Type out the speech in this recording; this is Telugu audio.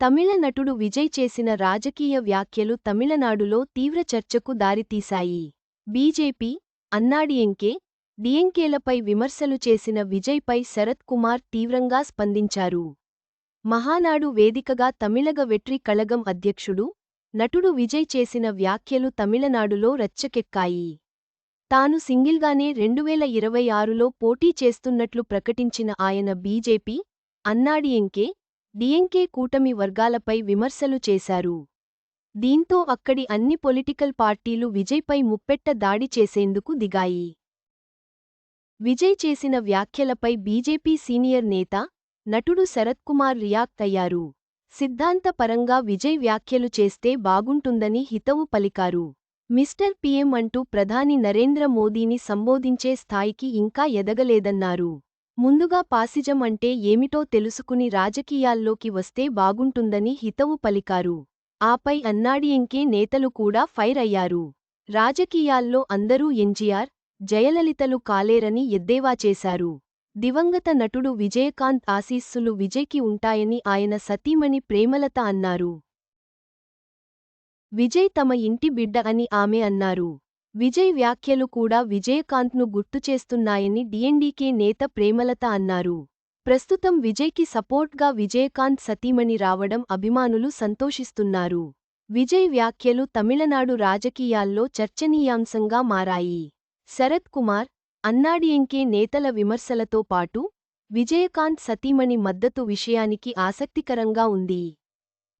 తమిళ నటుడు విజయ్ చేసిన రాజకీయ వ్యాఖ్యలు తమిళనాడులో తీవ్ర చర్చకు దారితీశాయి. బీజేపీ అన్నాడీఎంకే డిఎంకేలపై విమర్శలు చేసిన విజయ్పై శరత్ కుమార్ తీవ్రంగా స్పందించారు. మహానాడు వేదికగా తమిళగ వెట్రి కళగం అధ్యక్షుడు నటుడు విజయ్ చేసిన వ్యాఖ్యలు తమిళనాడులో రచ్చకెక్కాయి. తాను సింగిల్గానే రెండువేల ఇరవై ఆరులో పోటీ చేస్తున్నట్లు ప్రకటించిన ఆయన బీజేపీ అన్నాడీఎంకే డిఎంకే కూటమి వర్గాలపై విమర్శలు చేశారు. దీంతో అక్కడి అన్ని పొలిటికల్ పార్టీలు విజయ్పై ముప్పెట్ట దాడి చేసేందుకు దిగాయి. విజయ్ చేసిన వ్యాఖ్యలపై బీజేపీ సీనియర్ నేత నటుడు శరత్కుమార్ రియాక్ట్ అయ్యారు. సిద్ధాంతపరంగా విజయ్ వ్యాఖ్యలు చేస్తే బాగుంటుందని హితవు పలికారు. మిస్టర్ పీఎం అంటూ ప్రధాని నరేంద్ర మోదీని సంబోధించే స్థాయికి ఇంకా ఎదగలేదన్నారు. ముందుగా పాసిజం అంటే ఏమిటో తెలుసుకుని రాజకీయాల్లోకి వస్తే బాగుంటుందని హితవు పలికారు. ఆపై అన్నాడీఎంకే నేతలు కూడా ఫైర్ అయ్యారు. రాజకీయాల్లో అందరూ ఎన్జీఆర్ జయలలితలు కాలేరని ఎద్దేవా చేశారు. దివంగత నటుడు విజయకాంత్ ఆశీస్సులు విజయ్కి ఉంటాయని ఆయన సతీమణి ప్రేమలత అన్నారు. విజయ్ తమ ఇంటి బిడ్డ అని ఆమె అన్నారు. విజయ్ వ్యాఖ్యలు కూడా విజయకాంత్ను గుర్తుచేస్తున్నాయని డిఎండీకే నేత ప్రేమలత అన్నారు. ప్రస్తుతం విజయ్కి సపోర్ట్గా విజయకాంత్ సతీమణి రావడం అభిమానులు సంతోషిస్తున్నారు. విజయ్ వ్యాఖ్యలు తమిళనాడు రాజకీయాల్లో చర్చనీయాంశంగా మారాయి. శరత్ కుమార్ అన్నాడీఎంకే నేతల విమర్శలతో పాటు విజయకాంత్ సతీమణి మద్దతు విషయానికి ఆసక్తికరంగా ఉంది.